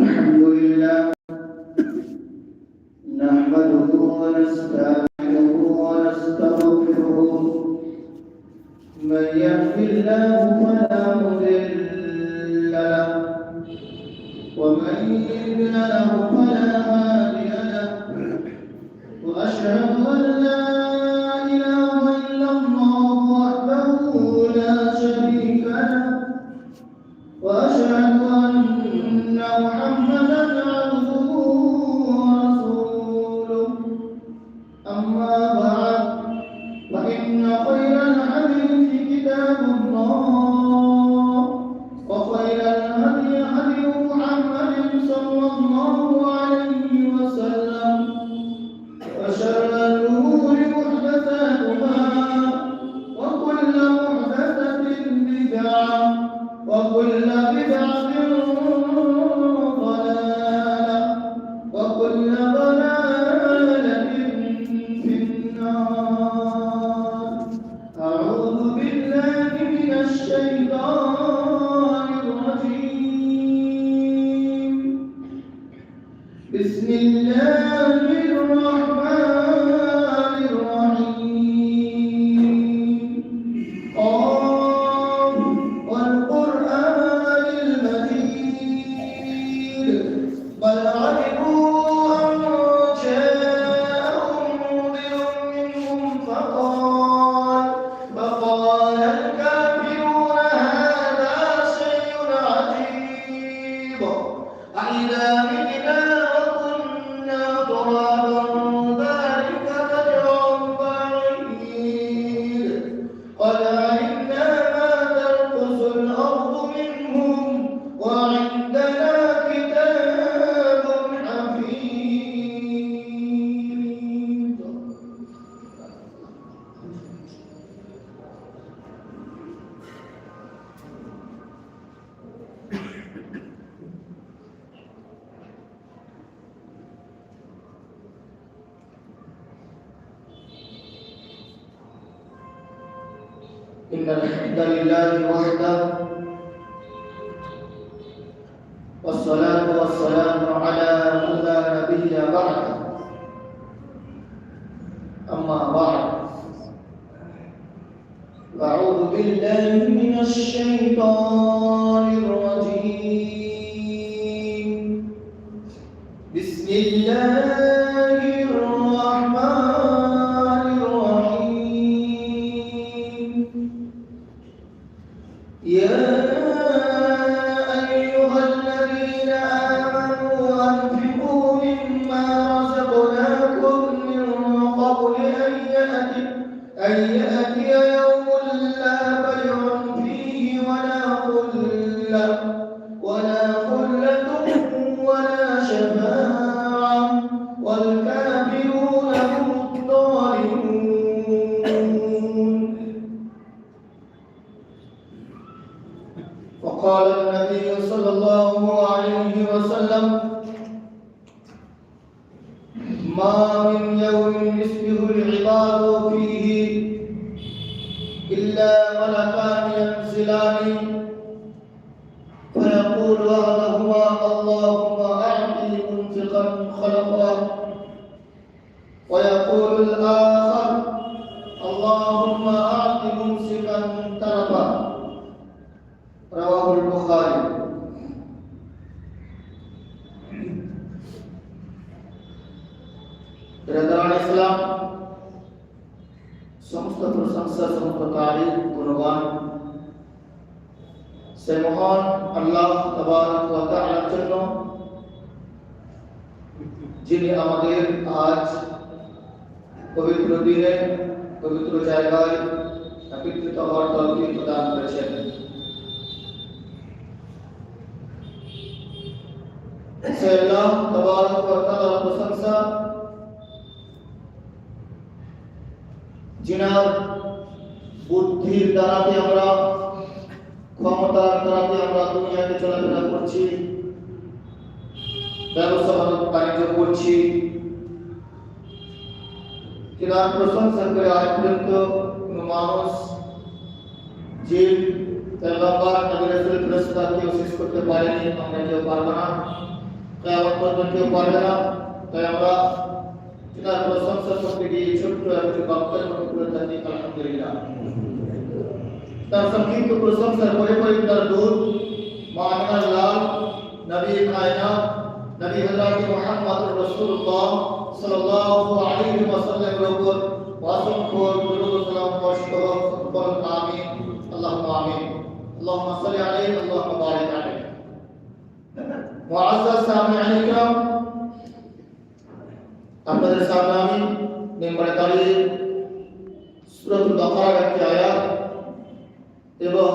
الحمد لله نحمده ونستعينه أإذا متنا أما بعد أعوذ بالله من الشيطان الرجيم. وقال النبي صلى الله عليه وسلم ما من يوم يصبح العباد فيه إلا ملكان ينزلان. فيقول أحدهما اللهم أعطي منفقا خلقا. ويقول الآخر প্রশংসা সমস্ত তারিফ গুণগান সে মহান আল্লাহ তাবারক ওয়া তাআলার জন্য যিনি আমাদের আজ পবিত্র দিনে পবিত্র জায়গায় একত্রিত হওয়ার তৌফিক প্রদান করেছেন সে আল্লাহ তাবারক ওয়া তাআলার প্রশংসা যিনার বুদ্ধির দ্বারাতে আমরা, ক্ষমতার দ্বারাতে আমরা দুনিয়াতে চলাফেরা করছি, ব্যবসা বাণিজ্য করছি। তিনার প্রশংসা করে আজ পর্যন্ত কোনো মানুষ জিন পেগম্বর নবী রাসূল ফেরেশতা কেউ শেষ করতে পারেনি, আমরা কেউ পারব না। কেয়ামত পর্যন্ত কেউ পারবে না। তাই আমরা তিনার প্রশংসা করতে গিয়ে ছোট্ট একটি বক্তব্য মতো করে থাকি আলহামদুলিল্লাহ তার সংক্ষিপ্ত প্রশংসার পরে পরে তার দূত মামিনার লাল নবী কায়নাত নবী হযরত মুহাম্মদ রাসূলুল্লাহ সাল্লাল্লাহু আলাইহি ওয়াসাল্লামের উপর অসংখ্য দুরূদ ও সালাম বর্ষিত হোক বলুন আমিন আল্লাহুম্মা আমিন আল্লাহুম্মা সাল্লি আলাইহি আল্লাহুম্মা বারিক আলাইহি মুআজ্জাজ সামিঈন ইকরাম আপনাদের সামনে আমি মেম্বারে দাঁড়িয়ে সূরাতুল বাকারার একটি আয়াত এবং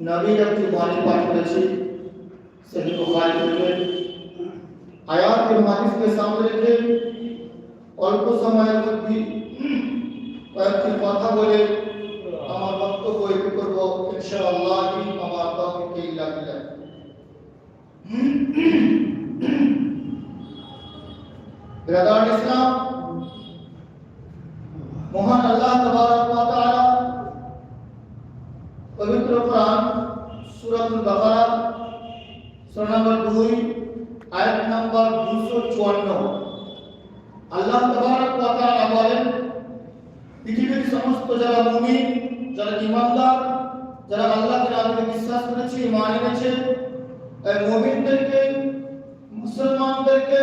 নবীর একটি বাণী পাঠ করেছি সহি বুখারী থেকে আয়াত এবং হাদিসকে সামনে রেখে অল্প সময়ের মধ্যে কয়েকটি কথা বলে আমার বক্তব্য একটু করব ইনশাআল্লাহ আমার তৌফিক ইল্লা বিল্লাহ ব্রাদার ইসলাম মহান আল্লাহ তাবারক ওয়া তাআলা পবিত্র কোরআন সূরাতুল বাকারা সূরা নম্বর 2 আয়াত নম্বর 254 আল্লাহ তাবারক ওয়া তাআলা বলেন পৃথিবীর সমস্ত যারা মুমিন যারা ঈমানদার যারা আল্লাহকে রাতে বিশ্বাস করেছে ঈমান এনেছে এই মুমিনদেরকে মুসলমানদেরকে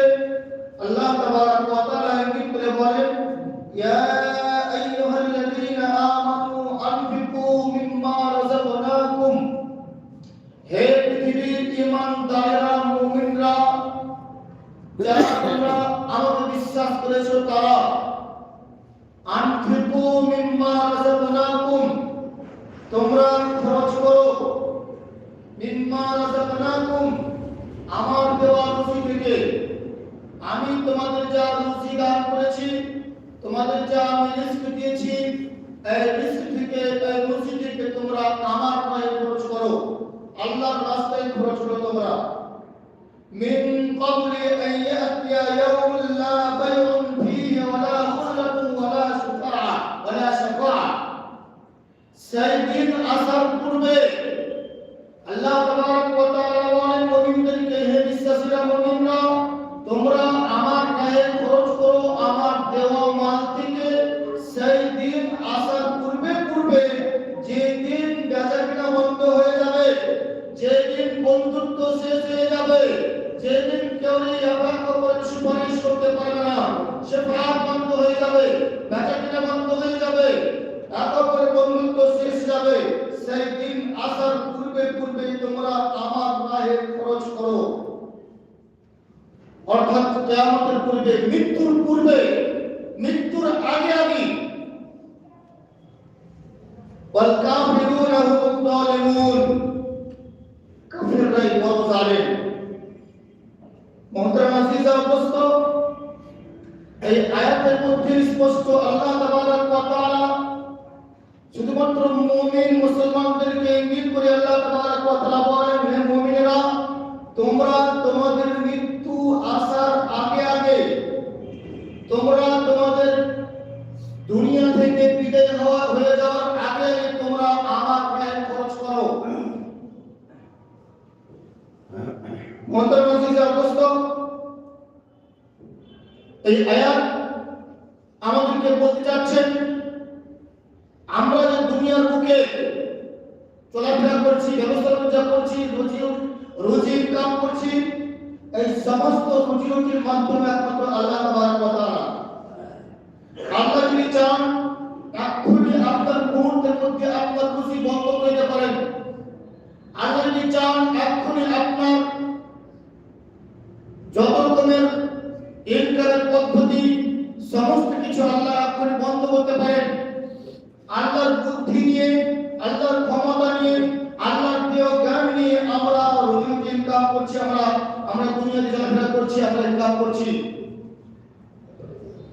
আল্লাহ তাবারক ওয়া তাআলা ইঙ্গিত করে বলেন ইয়া আইয়ুহাল্লাযীনা আমানু আনফিকু মিম্মা রাযাকনাকুম হে পৃথিবীর ঈমানদারেরা মুমিনরা যারা তোমরা আমাকে বিশ্বাস করেছ তারা আনফিকু মিম্মা রাযাকনাকুম তোমরা খরচ করো মিম্মা রাযাকনাকুম আমার দেওয়া রুজি থেকে আমি তোমাদের যা রুজি দান করেছি, তোমাদের যা রিস্ক দিয়েছি, এই রিস্ক থেকে, এই রুজি থেকে তোমরা আমার পায়ে খরচ করো। আল্লাহর রাস্তায় খরচ করো তোমরা। من সুপারিশ করতে পারবে না। সে পাপ বন্ধ হয়ে যাবে, বেচা বন্ধ হয়ে যাবে। এত করে বন্ধুত্ব শেষ যাবে। সেই দিন আসার পূর্বে পূর্বে তোমরা আমার রাহে খরচ করো। অর্থাৎ কিয়ামতের পূর্বে, মৃত্যুর পূর্বে, মৃত্যুর আগে আগে। কাফিরুনা হুম যালিমুন কাফিররাই বড় জালেম। মহতরম আজিজা উপস্থ এই আয়াতের মধ্যে স্পষ্ট শুধুমাত্র মুসলমানদেরকে ইঙ্গিত করে আল্লাহ তাবারক ওয়া তাআলা বলেন তোমরা তোমাদের মৃত্যু আসার আগে আগে তোমরা তোমাদের দুনিয়া থেকে বিদায় হওয়া হয়ে যাওয়ার আগে তোমরা আমার গায়ে খরচ করো মোহতরম আজিজা উপস্থ এই আয়াত আমাদেরকে বলতে চাচ্ছেন আমরা যে দুনিয়ার বুকে চলাফেরা করছি ব্যবসা বাণিজ্য করছি, রুজি রুজি কাম করছি, এই সমস্ত রুজি রুজির মাধ্যমে একমাত্র আল্লাহ তাবারক ওয়া তাআলা। আল্লাহ যদি চান এক্ষুনি আপনার মুহূর্তের মধ্যে আপনার রুজি বন্ধ করে দিতে পারেন আল্লাহ যদি চান এক্ষুনি আপনার যত রকমের ইনকামের পদ্ধতি সমস্ত কিছু আল্লাহ এক্ষুনি বন্ধ করতে পারেন। আল্লাহর বুদ্ধি নিয়ে, আল্লাহর ক্ষমতা নিয়ে, আল্লাহর দেহ জ্ঞান নিয়ে আমরা রুজি ইনকাম করছি, আমরা আমরা দুনিয়াতে চলাফেরা করছি, আমরা ইনকাম করছি।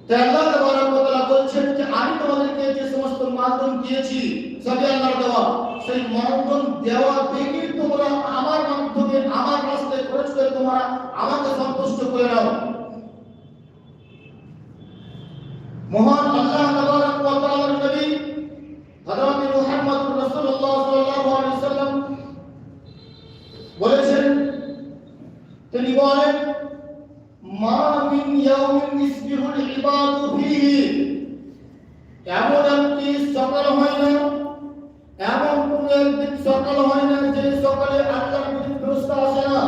তাই আল্লাহ তাবারক ওয়া তাআলা বলছেন যে, আমি তোমাদেরকে যে সমস্ত মাধ্যম দিয়েছি, সবই আল্লাহর দেওয়া। সেই মাধ্যম দেওয়া থেকে তোমরা আমার মাধ্যমে, আমার রাস্তায় খরচ করে তোমরা আমাকে সন্তুষ্ট করে নাও। মহান আল্লাহ তাবারক ওয়া তাআলার নবী হযরত মুহাম্মদ রাসূলুল্লাহ সাল্লাল্লাহু আলাইহি সাল্লাম বলেছেন, তিনি বলেন, মা মিন ইয়াউমিন ইসবিহুল ইবাদু ফীহি। এমন একটি সকাল হয় না, এমন কোন একদিন সকাল হয় না যে সকালে আল্লাহর প্রতি ফেরেশতা আসে না।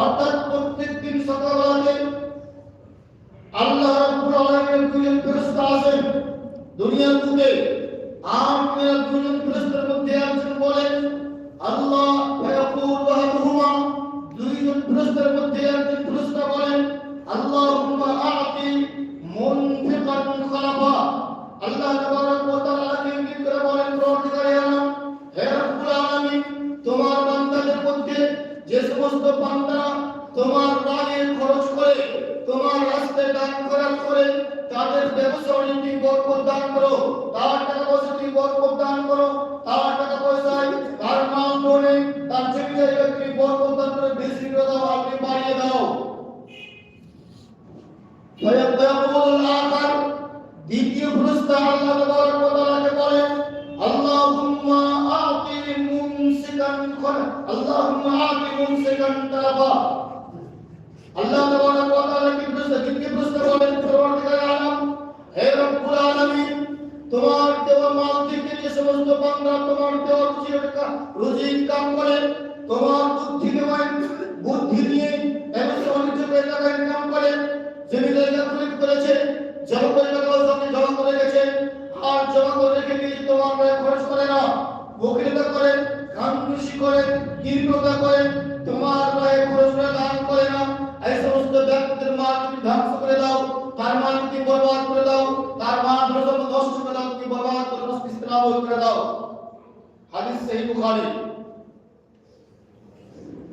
অর্থাৎ প্রত্যেক দিন সকালবেলাতে আল্লাহ রাব্বুল আলামিন দুজন ফেরেশতা আছেন। দুনিয়ার বুকে আর দুজন ফেরেশতার মধ্যে একজন বলেন, আল্লাহ মুমসিকান আল্লাহ তাবারক ওয়া তাআলা কি তোমার দেওয়া মাল থেকে যে সমস্ত বান্দা করে, তোমার বুদ্ধি বাণিজ্য করে টাকা করে জমি করেছে জমা করে জমা করে গেছে আর জমা করে রেখে দিয়ে তোমার খরচ করে না, বকরিতা করে খানকুশি করে কীর্ততা করে, তোমার গায়ে খরচ দান করে না। এই সমস্ত ব্যক্তিদের মাল তুমি ধ্বংস করে দাও, তার মাল তুমি বরবাদ করে দাও, তার মাল ধর্ম নষ্ট করে দাও, তুমি বরবাদ করে নষ্ট ইসলাম করে দাও। হাদিস সহিহ বুখারী।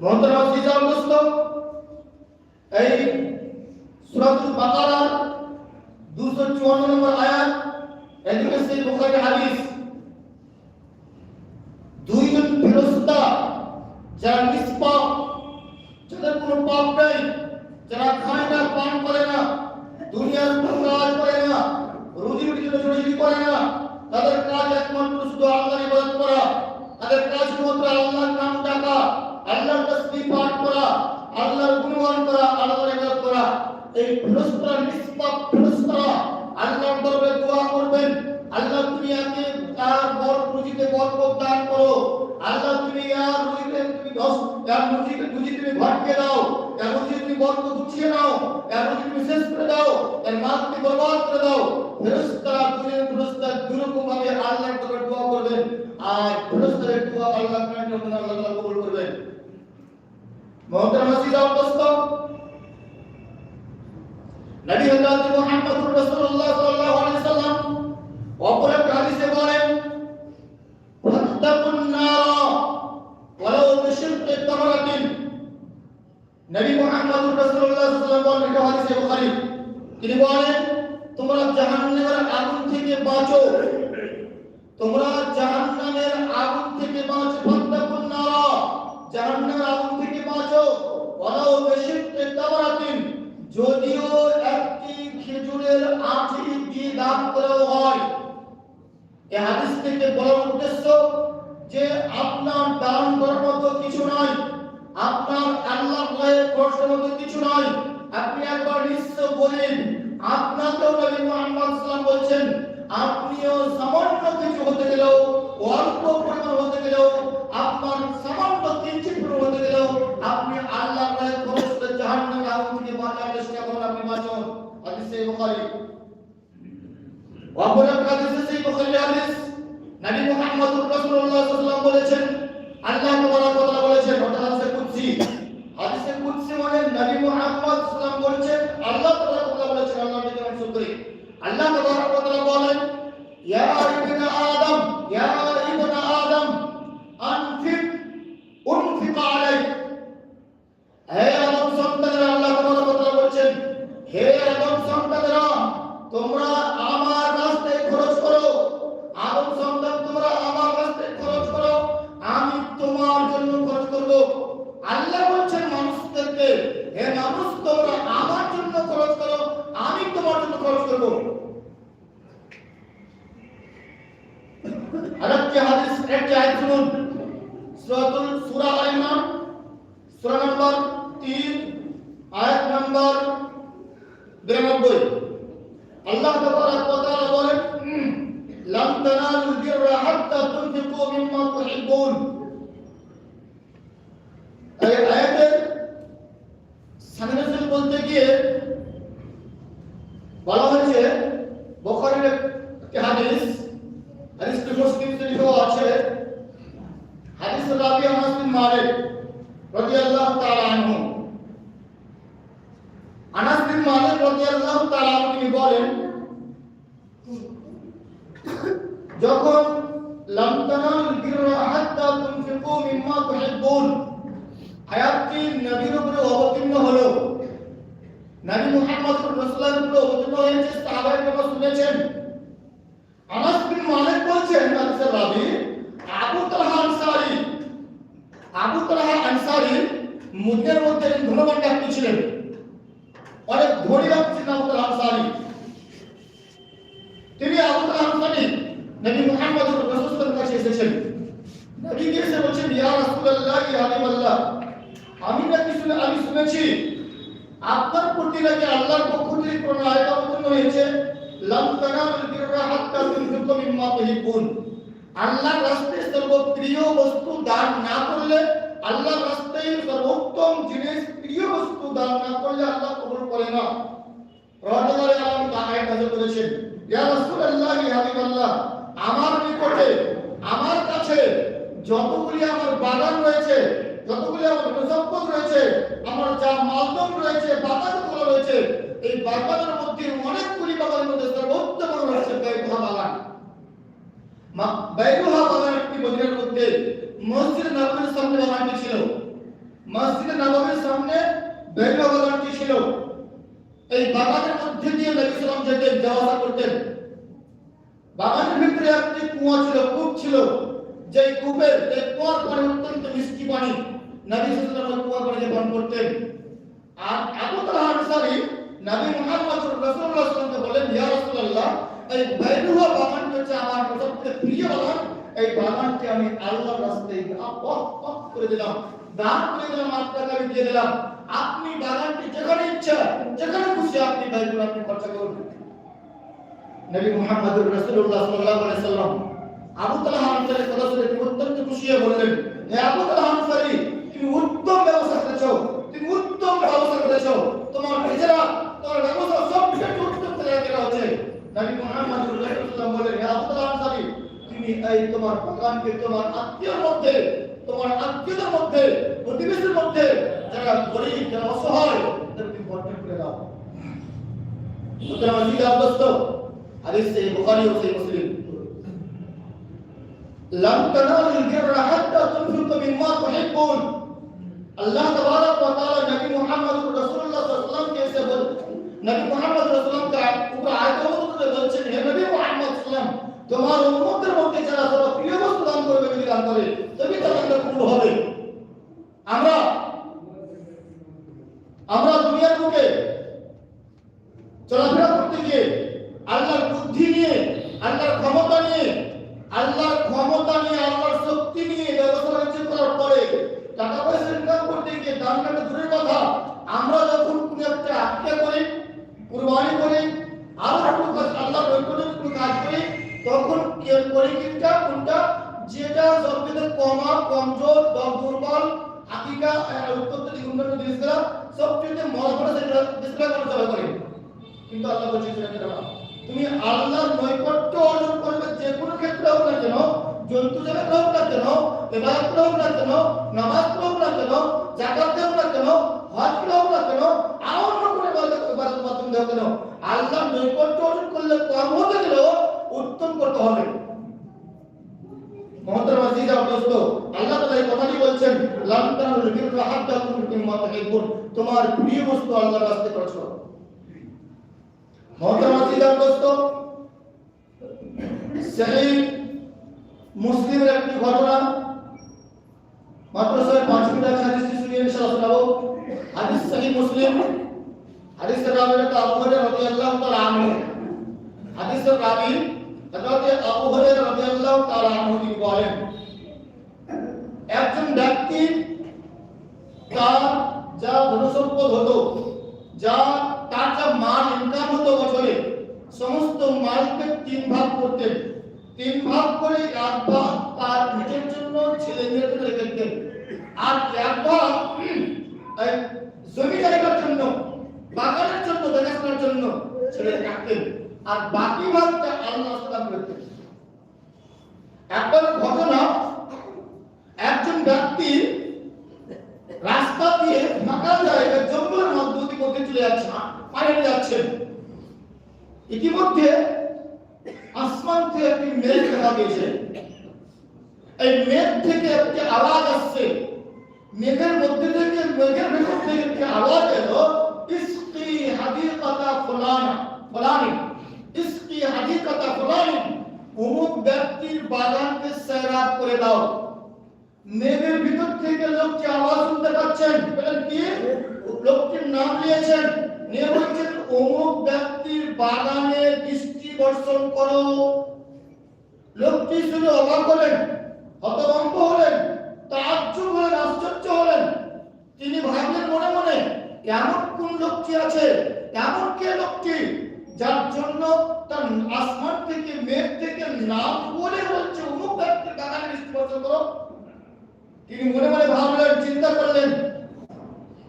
মোহতরম সিজাম দোস্ত এই সূরাতুল বাকারা 254 নম্বর আয়াত, এদিকে সেই বুখারী হাদিস দুইজন ফেরেশতা যারা নিষ্পাপ যাদের কোনো পাপ নেই যারা খায় না পান করে না দুনিয়ার কোনো কাজ করে না রুজি রুটির জন্য ছোটাছুটি করে না তাদের কাজ একমাত্র শুধু আল্লাহর ইবাদত করা তাদের কাজ শুধুমাত্র আল্লাহর নাম ডাকা আল্লাহর তাসবিহ পাঠ করা আল্লাহর গুণগান করা আল্লাহর ইবাদত করা এই ফেরেশতারা নিষ্পাপ ফেরেশতারা আল্লাহর দরবারে দোয়া করবেন আল্লাহ তুমি একে তার বর রুজিতে বরকত দান করো আল্লাহ তুমি আর রুজিতে তুমি দশ তার রুজিতে রুজি তুমি ভাটকে দাও তার রুজি তুমি বরকত গুছিয়ে নাও তার রুজি তুমি শেষ করে দাও তার মাল তুমি বরবাদ করে দাও ফেরেশতারা দুনিয়ার ফেরেশতা দুরকম ভাবে আল্লাহর দরবারে দোয়া করবেন আর ফেরেশতাদের দোয়া আল্লাহ কানে আল্লাহ তাআলা কবুল করবেন মহতরম সিজাম দোস্ত নবী হযরত মুহাম্মদুর রাসূলুল্লাহ সাল্লাল্লাহু আলাইহি সাল্লাম অপর একটা হাদিসে বলেন ফাত্তাকুন নার ওয়ালাউ বিশিরকি তামরাতিন নবী মুহাম্মদুর রাসূলুল্লাহ সাল্লাল্লাহু আলাইহি সাল্লাম বলেন এটা হাদিসে বুখারী তিনি বলেন তোমরা জাহান্নামের আগুন থেকে বাঁচো তোমরা জাহান্নামের আগুন থেকে বাঁচো ফাত্তাকুন নার জাহান্নামের আগুন থেকে বাঁচো। ওয়ালাউ বিশিরকি তামরাতিন, যদিও একটি খেজুরের আঁটি দিয়ে দান করাও হয়। এই হাদিস থেকে বলার উদ্দেশ্য যে আপনার দান করার মতো কিছু নয় আপনার আল্লাহ ভয়ে কষ্টের মতো কিছু নয় আপনি একবার নিশ্চয় বলেন, আপনাকেও নবী মুহাম্মদ সাল্লাম বলছেন, আপনিও সামান্য কিছু হতে গেলেও অল্প পরিমাণ হতে গেলেও, আপনার সামান্য কিঞ্চিত পরিমাণ হতে গেলেও, আপনি আল্লাহ ভয়ে খরচ করে জাহান্নামের আগুন থেকে বাঁচার চেষ্টা করুন আপনি বাঁচুন। হাদিসে সেই বুখারী। হাদিস নবী মুহাম্মদ বলেছেন, আল্লাহ তাবারক ওয়া তাআলা বলেছেন ওটা হাদিসে কুদসি। হাদিসে কুদসি মানে নবী বলেছেন, আল্লাহ তাবারক বলেছেন আল্লাহ শুকরি ওয়া তাআলা বলেন, ইয়া আদম ইয়া ইবনে আদম আনফিক উনফিক আলাইক হে আদম সন্তানেরা, আল্লাহ ওয়া তাআলা বলেছেন। হে আদম সন্তানেরা, তোমরা আমার রাস্তায় খরচ করো। আদম সন্তান, তোমরা আমার রাস্তায় খরচ করো। আমি তোমার জন্য খরচ করব। আল্লাহ বলছেন, মানুষদেরকে, হে মানুষ, তোমরা আমার জন্য খরচ করো। আমি তোমার জন্য খরচ করব। আরেকটি হাদিস, একটি আয়াত শুনুন। সূরাতুল সূরা আল ইমরান, সূরা নম্বর 3 নম্বর বিরানব্বই। আল্লাহ তাবারক ওয়া তাআলা বলেন, লাম তানালুল বিররা হাত্তা তুনফিকু মিম্মা তুহিব্বুন। এই আয়াতের সামনে বলতে গিয়ে বলা হয়েছে, বুখারীর একটি হাদিস হাদিসটি মুসলিম শরীফেও আছে। হাদিস রাবি আনাস বিন মালিক রাদিয়াল্লাহু তাআলা আনহু। আনাস বিন মালিক রাদিয়াল্লাহু তাআলা তিনি বলেন, যখন লাম তানালুল বিররা হাত্তা তুনফিকু মিম্মা তুহিব্বুন আয়াতটি নবীর উপরে অবতীর্ণ হলো। নবী মুহাম্মদ রাসূলুল্লাহর উপরে অবতীর্ণ হয়েছে, সাহাবায়ে কেরাম শুনেছেন। আনাস বিন মালিক বলছেন, হাদিসের রাবী, আবু তালহা আনসারী, আবু তালহা আনসারী মুদ্দের মধ্যে ধনবান ব্যক্তি ছিলেন অনেক ধনী ব্যক্তি আবু তালহা আনসারী। তিনি আবু তালহা আনসারী, নবী মুহাম্মদ রাসূলুল্লাহর কাছে এসেছেন। নবী এসে বলছেন, ইয়া রাসূলুল্লাহ, ইয়া হাবিবাল্লাহ, আমি নাকি শুনে আমি শুনেছি, আপনার প্রতি নাকি আল্লাহর পক্ষ থেকে কোন আয়াত অবতীর্ণ হয়েছে? লাম তানালুল বিররা হাত্তা তুনফিকু মিম্মা তুহিব্বুন। আল্লাহর রাস্তায় সর্বপ্রিয় বস্তু দান না করলে আল্লাহর রাস্তায় সর্বোত্তম জিনিস প্রিয় বস্তু দান না করলে আল্লাহ কবুল করে না। রহমতুল্লাহ আলম আয়াত নাযিল করেছেন, ইয়া রাসূলুল্লাহ আমার আমার কাছে যতগুলি আমার বাগান রয়েছে যতগুলি আমার সম্পদ রয়েছে, আমার যা মালদম রয়েছে বাগানগুলো রয়েছে, এই বাগানের মধ্যে অনেকগুলি বাগানের মধ্যে সর্বোত্তম রয়েছে বাইতুহা বাগান। বাইতুহা বাগান একটি মদিনার মধ্যে মসজিদ নববীর সামনে বাগানটি ছিল। মসজিদ নববীর সামনে বাইতুহা বাগানটি ছিল। এই বাগানের মধ্যে দিয়ে নবী সাল্লাম যেতেন যাওয়া করতেন। বাগানের ভিতরে একটি কুয়া ছিল, কূপ ছিল। যে কূপের এই কুয়ার পানি অত্যন্ত মিষ্টি পানি নবী সাল্লাল্লাহু কুয়ার পানি পান করতেন আর আবু তালহা আনসারী নবী মুহাম্মদ রাসূলুল্লাহ সাল্লাল্লাহু বলেন ইয়া রাসূলুল্লাহ, এই বাইরুহা বাগানটি হচ্ছে আমার সবচেয়ে প্রিয় বাগান, এই বাগানটি আমি আল্লাহর রাস্তায় অফ অফ করে দিলাম, দান করে দিলাম, আপনাকে আমি দিয়ে দিলাম। আপনি বাগানটি যেখানে ইচ্ছা, যেখানে খুশি আপনি বাইরুহা আপনি খরচা করুন। নবী মুহাম্মদুর রাসূলুল্লাহ সাল্লাল্লাহু আলাইহি সাল্লাম আবু তালহা কথা শুনে তিনি অত্যন্ত খুশি হয়ে বললেন, হে আবু তালহা তুমি উত্তম ব্যবস্থা করেছ, তুমি উত্তম ব্যবস্থা করেছ। তোমার নিজেরা, তোমার ব্যবস্থা সব কিছু উত্তম রাখা হচ্ছে। নবী মুহাম্মদুর রাসূলুল্লাহ বলেন হে আবু তালহা তুমি এই তোমার বাগানকে, তোমার আত্মীয়র মধ্যে, তোমার আত্মীয়দের মধ্যে প্রতিবেশীর মধ্যে, যারা গরিব, যারা অসহায় তাদেরকে বন্টন করে দাও। সুতরাং আব্দস্ত হাদিস সহি বুখারী ও সহি মুসলিম। লাম তানালুল বিররা হাত্তা তুনফিকু মিম্মা তুহিব্বুন। আল্লাহ তাবারক ওয়া তাআলা নবী মুহাম্মদ রাসূলুল্লাহ সাল্লাল্লাহু আলাইহি ওয়াসাল্লাম কে বল নবী মুহাম্মদ রাসূলুল্লাহ কে উপর আয়াত অবতীর্ণ বলছেন হে নবী মুহাম্মদ সাল্লাম তোমার উম্মতের মধ্যে যারা যারা প্রিয় বস্তু দান করবে যদি দান করে তবে তাদের কবুল হবে। আমরা আমরা দুনিয়ার বুকে চলাফেরা করতে গিয়ে, আল্লাহর বুদ্ধি নিয়ে, আল্লাহর ক্ষমতা নিয়ে আল্লাহর ক্ষমতা নিয়ে, আল্লাহর শক্তি নিয়ে ব্যবসা বাণিজ্য করার পরে টাকা পয়সা ইনকাম করতে গিয়ে দান কাটা দূরের কথা, আমরা যখন কোনো একটা আটকে করি, কুরবানি করি, আরও আল্লাহর নৈকট্যের কোনো কাজ করি, তখন করি কিনটা কোনটা? যেটা সবচেয়ে কমা কমজোর দম দুর্বল, আকিকা উত্তপ্ত অন্যান্য জিনিসগুলো সবচেয়ে মজা করে সেটা ডিসপ্লে করা যাবে করে। কিন্তু আল্লাহ করবে তুমি আল্লাহর নৈকট্য অর্জন করবে যে কোনো ক্ষেত্রে হোক না কেন, জন্তু জগৎ হোক না কেন ইবাদত হোক না কেন নামাজ হোক না কেন, জাকাত হোক না কেন হজ হোক না কেন, আর অন্য কোনো ইবাদত মাধ্যম হোক কেন? আল্লাহর নৈকট্য অর্জন করলে কম হতে গেলেও উত্তম করতে হবে। আল্লাহ তোমার প্রিয় বস্তু আল্লাহর রাস্তায় খরচ করো মহতরম আজিজ সেই মুসলিমের একটি ঘটনা মাত্র ছয় পাঁচ মিনিট আছে হাদিসটি শুনিয়ে ইনশাআল্লাহ শোনাবো। হাদিস সহিহ মুসলিম। হাদিসের রাবি আবু হুরায়রা রাদিয়াল্লাহু তাআলা আনহু। হাদিসের রাবি হযরত আবু হুরায়রা রাদিয়াল্লাহু তাআলা আনহু তিনি বলেন, একজন ব্যক্তি তার যা ধনসম্পদ হতো, যা তার যা মাল ইনকাম হতো বছরে সমস্ত মালকে তিন ভাগ করতেন তিন ভাগ করে এক ভাগ তার নিজের জন্য ছেলে জন্য রেখে দিতেন আর এক ভাগ জমি জায়গার জন্য, বাগানের জন্য, দেখাশোনার জন্য ছেড়ে রাখতেন আর বাকি ভাগটা আল্লাহ সালাম করতেন একবার ঘটনা, একজন ব্যক্তি রাস্তা দিয়ে ফাঁকা জায়গা জঙ্গলের মধ্যে দিয়ে চলে যাচ্ছে পানিতে যাচ্ছেন ইতিমধ্যে আসমান থেকে একটি মেঘ দেখা গেছে এই মেঘ থেকে একটি আওয়াজ আসছে। মেঘের মধ্যে থেকে মেঘের ভেতর থেকে একটি আওয়াজ এলো ইসকি হাদিকাতা ফুলানা ফুলানি। ইসকি হাদিকাতা ফুলানি অমুক ব্যক্তির বাগানকে সেরাপ করে দাও। মেঘের ভিতর থেকে লোকটি আওয়াজ শুনতে পাচ্ছেন। বলেন কি? লোকটির নাম নিয়েছেন। নিয়ে বলছেন অমুক ব্যক্তির বাগানে বৃষ্টি বর্ষণ করো। লোকটি শুনে অবাক হলেন, হতভম্ব হলেন, তাজ্জব হলেন, আশ্চর্য হলেন। তিনি ভাবলেন মনে মনে, এমন কোন লোকটি আছে? এমন কে লোকটি যার জন্য তার আসমান থেকে, মেঘ থেকে নাম বলে বলছে, অমুক ব্যক্তির বাগানে বৃষ্টি বর্ষণ করো তিনি মনে মনে ভাবলেন, চিন্তা করলেন।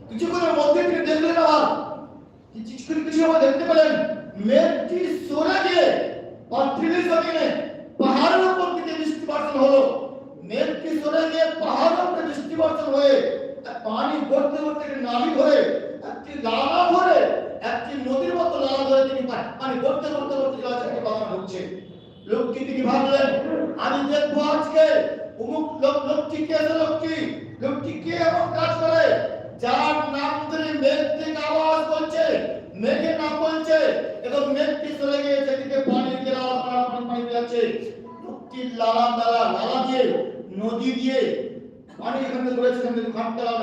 কিছুক্ষণের মধ্যে তিনি দেখলেন আবার কিছুক্ষণ কিছু সময় দেখতে পেলেন। মেঘটি সরে গিয়ে পাথরিলি জমিনে, পাহাড়ের উপর থেকে বৃষ্টি বর্ষণ হলো। মেঘটি সরে গিয়ে পাহাড়ের উপরে বৃষ্টি বর্ষণ হয়ে পানি গড়তে গড়তে একটি নামি ধরে, একটি লালা ধরে, একটি নদীর মতো লালা ধরে তিনি পা- পানি গড়তে গড়তে গড়তে একটা বাগান হচ্ছে। লোকটি তিনি ভাবলেন, আমি দেখব আজকে অমুক লোক লোকটি কে লোকটি? লোকটি কে এমন কাজ করে? যার নাম ধরে মেঘ থেকে আওয়াজ বলছে মেঘের নাম বলছে, এবং মেঘটি চলে গিয়ে সেদিকে পানি দিয়ে লালা পানি যাচ্ছে লোকটি লালা দ্বারা, লালা দিয়ে, নদী দিয়ে পানি এখান রয়েছে থেকে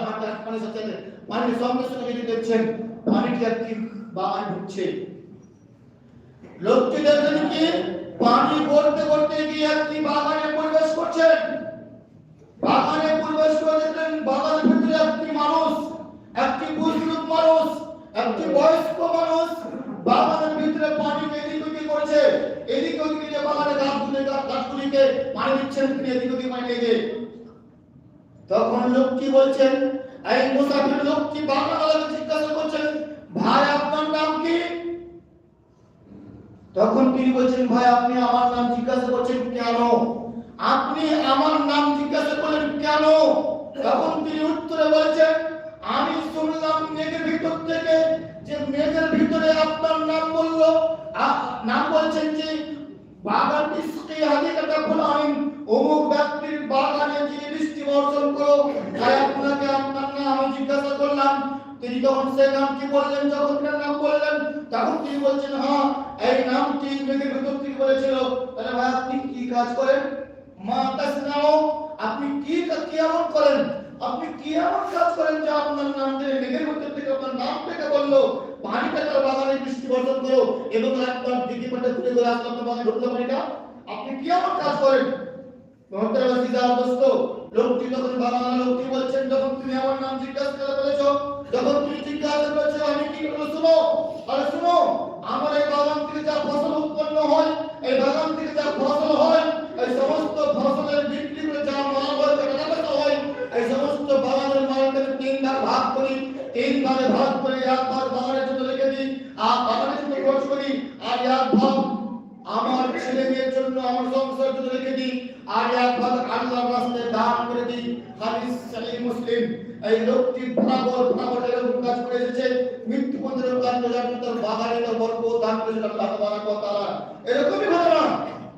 হাঁটতে পানির সাথে সঙ্গে সঙ্গে যদি দেখছেন পানিটি বাগান ঢুকছে। লোকটি দেখলেন কি? পানি গড়তে গড়তে গিয়ে একটি বাগানে প্রবেশ করছেন। বাগানে প্রবেশ করে দেখলেন, বাগানের ভিতরে একটি মানুষ। একটি বয়স্ক মানুষ বাগানের ভিতরে পানিকে এদিক ওদিক করছে। এদিক ওদিক দিয়ে বাগানে গাছগুলি গাছগুলিকে পানি দিচ্ছেন, তিনি এদিক ওদিক পানি লেগে তখন লোকটি বলছেন, এই মুসাফির লোকটি বাগানওয়ালাকে জিজ্ঞাসা করছেন, ভাই, আপনার নাম কি? তখন তিনি বলছেন, ভাই, আপনি আমার নাম জিজ্ঞাসা করছেন কেন? আপনি আমার নাম জিজ্ঞাসা করলেন কেন? তখন তিনি উত্তরে বলছেন আমি শুনলাম মেঘের ভিতর থেকে যে মেঘের ভিতরে আপনার নাম বলল নাম বলছেন যে বাগান বৃষ্টি হাদিকাটা ফুলাইন, অমুক ব্যক্তির বাগানে যিনি বৃষ্টি বর্ষণ করো, তাই আপনাকে আপনার নাম আমি জিজ্ঞাসা করলাম। তিনি তখন সেই নামটি বললেন, যখন তার নাম বললেন, তখন তিনি বলছেন হ্যাঁ এই নামটি মেঘের ভিতর থেকে বলেছিল। তাহলে ভাই, আপনি কি কাজ করেন? মা, তাসনাও, আপনি কি কা- কি এমন করেন? আপনি কি এমন কাজ করেন যে আপনার নাম দিয়ে মেঘের ভিতর থেকে আপনার নাম থেকে বলল? পানিটা তার বাগানে বৃষ্টি বর্ষণ করো এবং আপনার দিকে পাটা ঘুরে ঘুরে আসলো আপনার বাগানে ঢুকলো পানিটা। আপনি কি এমন কাজ করেন? সিজার দোস্ত লোকটি লোকটি বলছেন, যখন তুমি আমার নাম জিজ্ঞাসা করে বলেছ যখন তুমি জিজ্ঞাসা করেছ, আমি কি করব শুনো? আরে শুনো, আমার এই বাগান থেকে যা ফসল উৎপন্ন হয়, এই বাগান থেকে যা ফসল হয়, এই সমস্ত ফসলের বিক্রি করে যা মাল হয় এই সমস্ত বাগানের আমি তিন ভাগ করি তিন ভাগে করে এক ভাগ জন্য রেখে দিই, আর বাগানের জন্য খরচ করি, আর এক ভাগ আমার ছেলে মেয়ের জন্য, আমার সংসার জন্য রেখে দিই, আর এক ভাগ আল্লাহর রাস্তায় দান করে দিই। হাদিস সহিহ মুসলিম, এই লোকটি বরাবর বরাবর এরকম কাজ করে এসেছে, মৃত্যু পর্যন্ত কাজ করে যার তার বাগানে তার বরকত দান করেছেন আল্লাহ তাবারক ওয়া এরকমই ঘটনা।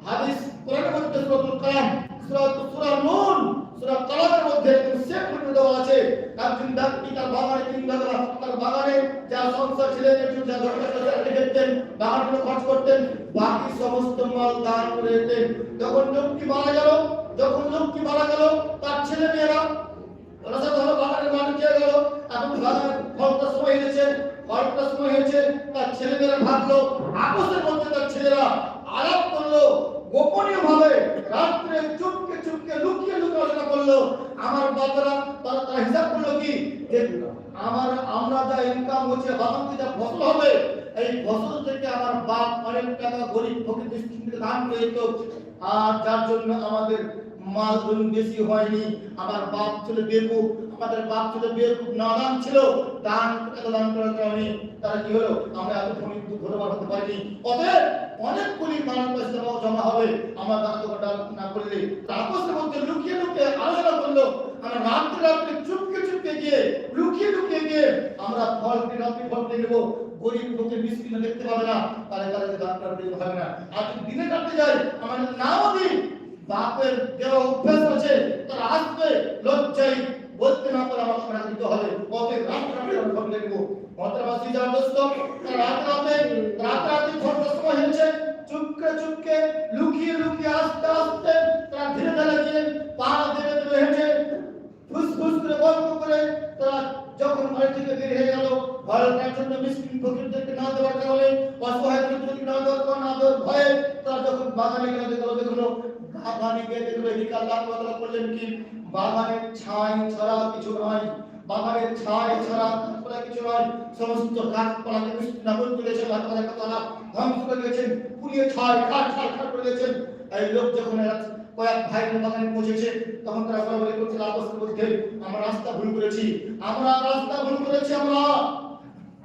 হাদিস কোরআনের মধ্যে সূরাতুল কালাম সূরা সূরা নূন সূরা কালামের মধ্যে করে দেওয়া আছে। একজন ব্যক্তি তার বাগানে তিন ভাগ তার বাগানে যা সংসার ছিলেন একটু যা দরকার ছিল রেখেছেন বাগানে খরচ করতেন, বাকি সমস্ত মাল দান করে দিতেন। যখন লোকটি মারা গেল, যখন লোকটি মারা গেল, তার ছেলে মেয়েরা, ওরা সব হলো বাগানের মালিক হয়ে গেল। এখন বাগানের ফলটা সময় হয়েছে, ফলটা সময় হয়েছে, তার ছেলে মেয়েরা ভাবলো, আপসের মধ্যে তার ছেলেরা আলাপ করল গোপনীয় ভাবে রাত্রে চুপকে চুপকে লুকিয়ে লুকিয়ে আলোচনা করল। আমার বাবারা তারা তারা হিসাব করল কি? যে আমার, আমরা যা ইনকাম হচ্ছে বাবাকে যা ফসল হবে, এই ফসল থেকে আমার বাপ অনেক টাকা গরিব ফকির দৃষ্টিতে দান আর যার জন্য আমাদের মাল বেশি হয়নি, আমার বাপ ছিল বেকুব। আমাদের বাপ ছিল বেকুব নাদান ছিল, দান এত দান করার কারণে তারা কি হলো? আমরা এত ধনী ধরে হতে পারিনি। অতএব অনেক কোটি মানুষ পয়সা জমা হবে। আমার দান করাটা না করলে। তাপসের মধ্যে লুকিয়ে লুকিয়ে আলোচনা করল। আমরা রাত্রে রাত্রে চুপকে চুপকে গিয়ে, লুকিয়ে লুকিয়ে গিয়ে আমরা ফল রাত্রি ফল পেয়ে নেব। গরিব লোকে মিসকিন দেখতে পাবে না। তাহলে তাদের দান করতে হবে না। আর দিনে কাটতে যায় আমাদের নাও দিন। বাপের দেওয়া অভ্যাস আছে। তারা আসবে লজ্জায় বলতে না পারে আমার টাকা দিতে হবে ওকে রাত রাতে আমি ভাবলে দেবো মন্ত্রবাসী যার দোস্ত রাত রাতে রাত রাতে ঘণ্টার সময় হয়েছে চুপকে চুপকে লুকিয়ে লুকিয়ে আস্তে আস্তে তারা ধীরে ধীরে গিয়ে পা ধীরে ধীরে হেঁটে ফুসফুস করে গল্প করে তারা যখন বাড়ি থেকে বের হয়ে গেল ভারতের জন্য মিসকিন ফকিরদেরকে না দেওয়ার কারণে অসহায় দরিদ্রকে না দেওয়ার কারণে না দেওয়ার ভয়ে তারা যখন বাগানে গেলে দেখল দেখল বাগানে গিয়ে দেখল, এদিকে আল্লাহ করলেন কি? বাগানের ছাই ছাড়া কিছু নয় বাগানের ছাই ছাড়া গাছপালা কিছু নয়। সমস্ত গাছপালাকে তুলেছেন আল্লাহ তাআলা তাআলা ধ্বংস করে দিয়েছেন, পুড়িয়ে ছাই খাট ছাই খাট করে দিয়েছেন। এই লোক যখন কয়েক ভাইয়ের বাগানে পৌঁছেছে, তখন তারা বলে করছে আপসের মধ্যে আমরা রাস্তা ভুল করেছি, আমরা রাস্তা ভুল করেছি আমরা।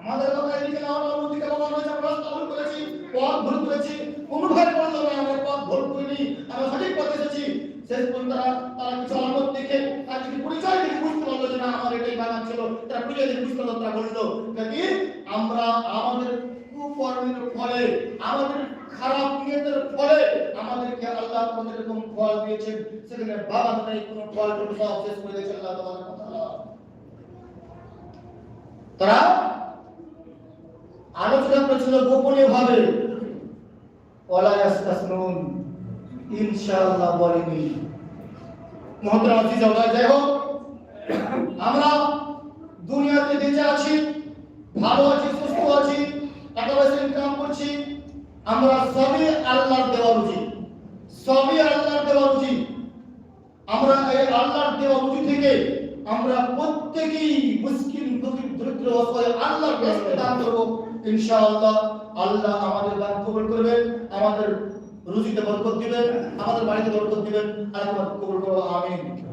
আমাদের কথা এদিকে না আমরা রাস্তা ভুল করেছি, পথ ভুল করেছি। কোনো ভাই বলল না আমরা পথ ভুল করিনি, আমরা সঠিক পথে এসেছি। শেষ পর্যন্ত তারা তারা কিছু আলামত দেখে তার কিছু পরিচয় দেখে বুঝতে পারল যে না, আমার এটাই বাগান ছিল। তারা পরিচয় দেখে বুঝতে পারল, তারা বলল কি আমরা আমাদের কুকর্মের ফলে, আমাদের খারাপ নিয়তের ফলে, আমাদেরকে আল্লাহ আমাদের এরকম ফল দিয়েছেন। সেখানে বাগান নেই, কোনো ফল টল সব শেষ করে দিয়েছে আল্লাহ তাবারক তাআলা তারা আলোচনা করেছিল গোপনীয় ভাবে ওয়ালা ইয়াসতাসনুন, ইনশাআল্লাহ বলেনি। মহতরম আজিজ আমরা দুনিয়াতে বেঁচে আছি, ভালো আছি, সুস্থ আছি টাকা ইনকাম করছি, আমরা সবই আল্লাহর দেওয়া রুজি, সবই আল্লাহর দেওয়া রুজি। আমরা এই আল্লাহর দেওয়া থেকে আমরা প্রত্যেকেই মুশকিল দরিদ্র, অসহায় আল্লাহর কাছে দান করব, ইনশাআল্লাহ। আল্লাহ আমাদের দান কবুল করবেন, আমাদের রুজিতে বরকত দিবেন, আমাদের বাড়িতে বরকত দিবেন, আল্লাহ কবুল করো, আমিন।